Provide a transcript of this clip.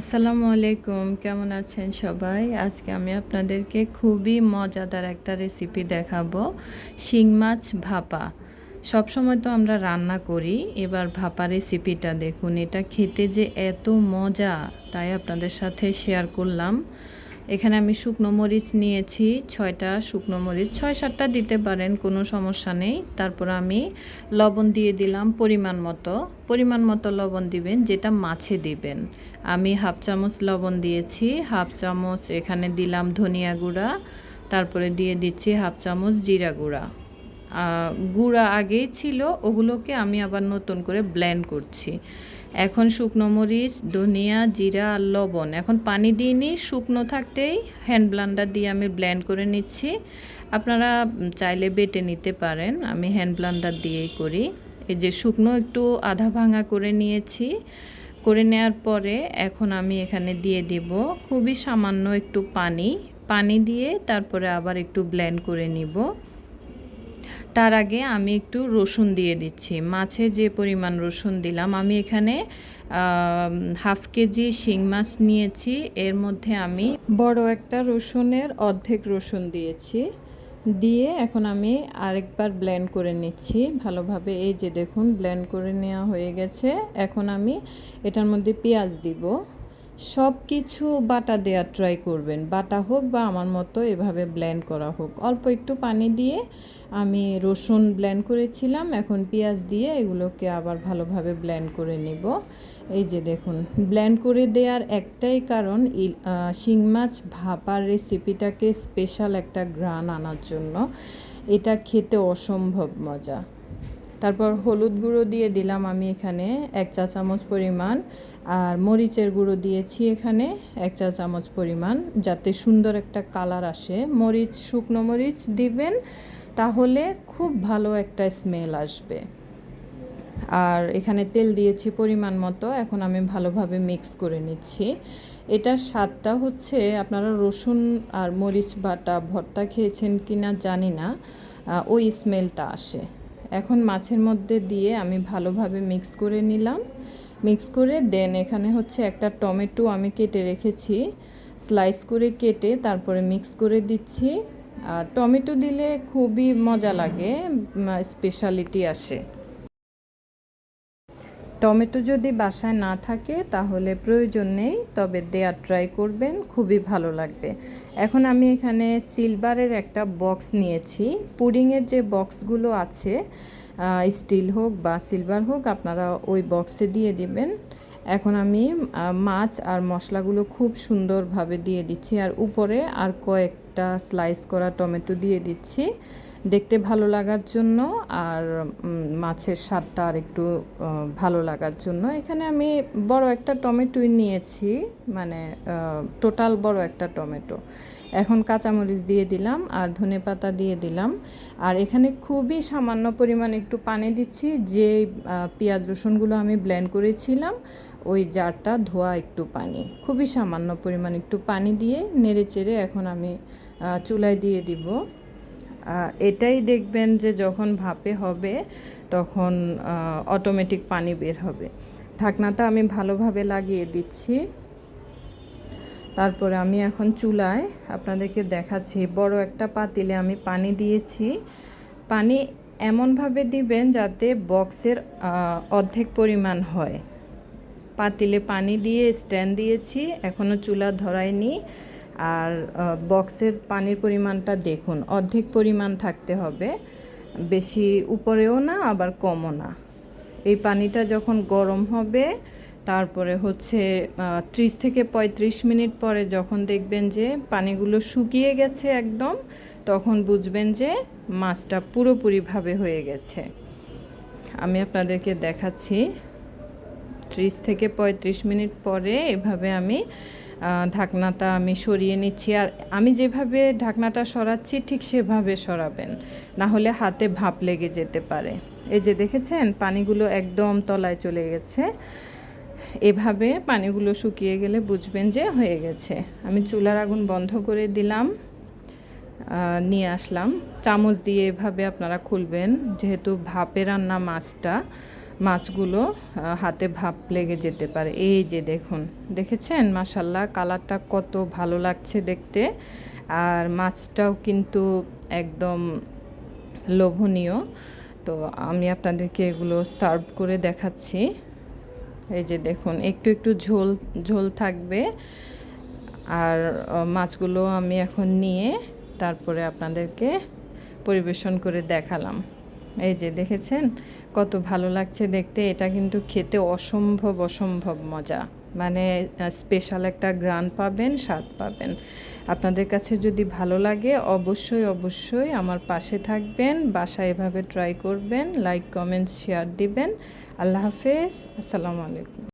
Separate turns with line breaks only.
আসসালামু আলাইকুম, কেমন আছেন সবাই? আজকে আমি আপনাদেরকে খুবই মজাদার একটা রেসিপি দেখাবো, শিং মাছ ভাপা। সবসময় তো আমরা রান্না করি, এবার ভাপা রেসিপিটা দেখুন, এটা খেতে যে এত মজা, তাই আপনাদের সাথে শেয়ার করলাম। এখানে আমি শুকনো মরিচ নিয়েছি, ছয়টা শুকনো মরিচ। ছয় সাতটা দিতে পারেন, কোনো সমস্যা নেই। তারপর আমি লবণ দিয়ে দিলাম পরিমাণ মতো। পরিমাণ মতো লবণ দিবেন, যেটা মাছে দিবেন। আমি হাফ চামচ লবণ দিয়েছি, হাফ চামচ এখানে দিলাম ধনিয়া গুঁড়া। তারপরে দিয়ে দিচ্ছি হাফ চামচ জিরা গুঁড়া। গুঁড়া আগেই ছিল, ওগুলোকে আমি আবার নতুন করে ব্লেন্ড করছি। এখন শুকনো মরিচ, ধনিয়া, জিরা আর লবণ। এখন পানি দিইনি শুকনো থাকতেই হ্যান্ড ব্লান্ডার দিয়ে আমি ব্লেন্ড করে নিচ্ছি। আপনারা চাইলে বেটে নিতে পারেন, আমি হ্যান্ড ব্লান্ডার দিয়েই করি। এই যে শুকনো একটু আধা ভাঙা করে নিয়েছি। করে নেওয়ার পরে এখন আমি এখানে দিয়ে দিব খুবই সামান্য একটু পানি। পানি দিয়ে তারপরে আবার একটু ব্লেন্ড করে নিব। তার আগে আমি একটু রসুন দিয়ে দিচ্ছি। মাছে যে পরিমাণ রসুন দিলাম, আমি এখানে হাফ কেজি শিং মাছ নিয়েছি। এর মধ্যে আমি বড় একটা রসুনের অর্ধেক রসুন দিয়েছি। দিয়ে এখন আমি আরেকবার ব্লেন্ড করে নিচ্ছি। ভালোভাবে এই যে দেখুন, ব্লেন্ড করে নেওয়া হয়ে গেছে। এখন আমি এটার মধ্যে পেঁয়াজ দিব। সব কিছু বাটা দেওয়ার ট্রাই করবেন। বাটা হোক বা আমার মতো এভাবে ব্লেন্ড করা হোক। অল্প একটু পানি দিয়ে আমি রসুন ব্লেন্ড করেছিলাম। এখন পেঁয়াজ দিয়ে এগুলোকে আবার ভালোভাবে ব্লেন্ড করে নিব। এই যে দেখুন ব্লেন্ড করে দেওয়ার একটাই কারণ শিং মাছ ভাপার রেসিপিটাকে স্পেশাল একটা গ্রান আনার জন্য। এটা খেতে অসম্ভব মজা। তারপর হলুদ গুঁড়ো দিয়ে দিলাম আমি এখানে এক চা চামচ পরিমাণ, আর মরিচের গুঁড়ো দিয়েছি এখানে এক চা চামচ পরিমাণ, যাতে সুন্দর একটা কালার আসে। মরিচ, শুকনো মরিচ দিবেন, তাহলে খুব ভালো একটা স্মেল আসবে। আর এখানে তেল দিয়েছি পরিমাণ মতো, এখন আমি ভালোভাবে মিক্স করে নিচ্ছি। এটার স্বাদটা হচ্ছে, আপনারা রসুন আর মরিচ বাটা ভর্তা খেয়েছেন কি না জানি না ওই স্মেলটা আসে। এখন মাছের মধ্যে দিয়ে আমি ভালোভাবে মিক্স করে নিলাম। মিক্স করে দেন এখানে হচ্ছে একটা টমেটো আমি কেটে রেখেছি। স্লাইস করে কেটে তারপরে মিক্স করে দিচ্ছি। আর টমেটো দিলে খুবই মজা লাগে স্পেশালিটি আসে। টমেটো যদি বাসায় না থাকে, তাহলে প্রয়োজন নেই, তবে দেওয়ার ট্রাই করবেন, খুবই ভালো লাগবে। এখন আমি এখানে সিলভারের একটা বক্স নিয়েছি। পুডিংয়ের যে বক্সগুলো আছে স্টিল হোক বা সিলভার হোক, আপনারা ওই বক্সে দিয়ে দিবেন। এখন আমি মাছ আর মশলাগুলো খুব সুন্দরভাবে দিয়ে দিচ্ছি। আর উপরে আর কয়েকটা স্লাইস করা টমেটো দিয়ে দিচ্ছি। দেখতে ভালো লাগার জন্য আর মাছের স্বাদটা আর একটু ভালো লাগার জন্য। এখানে আমি বড় একটা টমেটোই নিয়েছি মানে টোটাল বড় একটা টমেটো। এখন কাঁচামরিচ দিয়ে দিলাম আর ধনে পাতা দিয়ে দিলাম। আর এখানে খুবই সামান্য পরিমাণ একটু পানি দিচ্ছি, যে পেঁয়াজ রসুনগুলো আমি ব্লেন্ড করেছিলাম, ওই জারটা ধোয়া একটু পানি। খুবই সামান্য পরিমাণ একটু পানি দিয়ে নেড়ে চেড়ে এখন আমি চুলায় দিয়ে দিব। এটাই দেখবেন যে যখন ভাপে হবে, তখন অটোমেটিক পানি বের হবে। ঢাকনাটা আমি ভালোভাবে লাগিয়ে দিচ্ছি। তারপরে আমি এখন চুলায় আপনাদেরকে দেখাচ্ছি, বড় একটা পাতিলে আমি পানি দিয়েছি। পানি এমনভাবে দিবেন যাতে বক্সের অর্ধেক পরিমাণ হয়। পাতিলে পানি দিয়ে স্ট্যান্ড দিয়েছি এখনও চুলা ধরায়নি। আর বক্সের পানির পরিমাণটা দেখুন। অর্ধেক পরিমাণ থাকতে হবে। বেশি উপরেও না, আবার কমও না। এই পানিটা যখন গরম হবে, তারপরে হচ্ছে ত্রিশ থেকে ৩৫ মিনিট পরে যখন দেখবেন যে পানিগুলো শুকিয়ে গেছে একদম, তখন বুঝবেন যে মাছটা পুরোপুরিভাবে হয়ে গেছে। আমি আপনাদেরকে দেখাচ্ছি। ত্রিশ থেকে ৩৫ মিনিট পরে এভাবে আমি ঢাকনাটা আমি সরিয়ে নিচ্ছি। আর আমি যেভাবে ঢাকনাটা সরাচ্ছি, ঠিক সেভাবে সরাবেন। না হলে হাতে ভাপ লেগে যেতে পারে। এই যে দেখেছেন, পানিগুলো একদম তলায় চলে গেছে। এভাবে পানিগুলো শুকিয়ে গেলে বুঝবেন যে হয়ে গেছে। আমি চুলার আগুন বন্ধ করে দিলাম নিয়ে আসলাম। চামচ দিয়ে এভাবে আপনারা খুলবেন, যেহেতু ভাপে রান্না মাছটা। মাছগুলো হাতে ভাপ লেগে যেতে পারে। এই যে দেখুন, দেখেছেন? মাসাল্লাহ কালারটা কত ভালো লাগছে দেখতে। আর মাছটাও কিন্তু একদম লোভনীয়। তো আমি আপনাদেরকে এগুলো সার্ভ করে দেখাচ্ছি। এই যে দেখুন, একটু একটু ঝোল ঝোল থাকবে। আর মাছগুলো আমি এখন নিয়ে তারপরে আপনাদেরকে পরিবেশন করে দেখালাম। এই যে দেখেছেন? কত ভালো লাগছে দেখতে। এটা কিন্তু খেতে অসম্ভব অসম্ভব মজা। মানে স্পেশাল একটা গ্রান পাবেন, স্বাদ পাবেন। আপনাদের কাছে যদি ভালো লাগে, অবশ্যই অবশ্যই আমার পাশে থাকবেন বাসা এভাবে ট্রাই করবেন লাইক কমেন্ট শেয়ার দিবেন। আল্লাহ হাফেজ। আসসালামু আলাইকুম।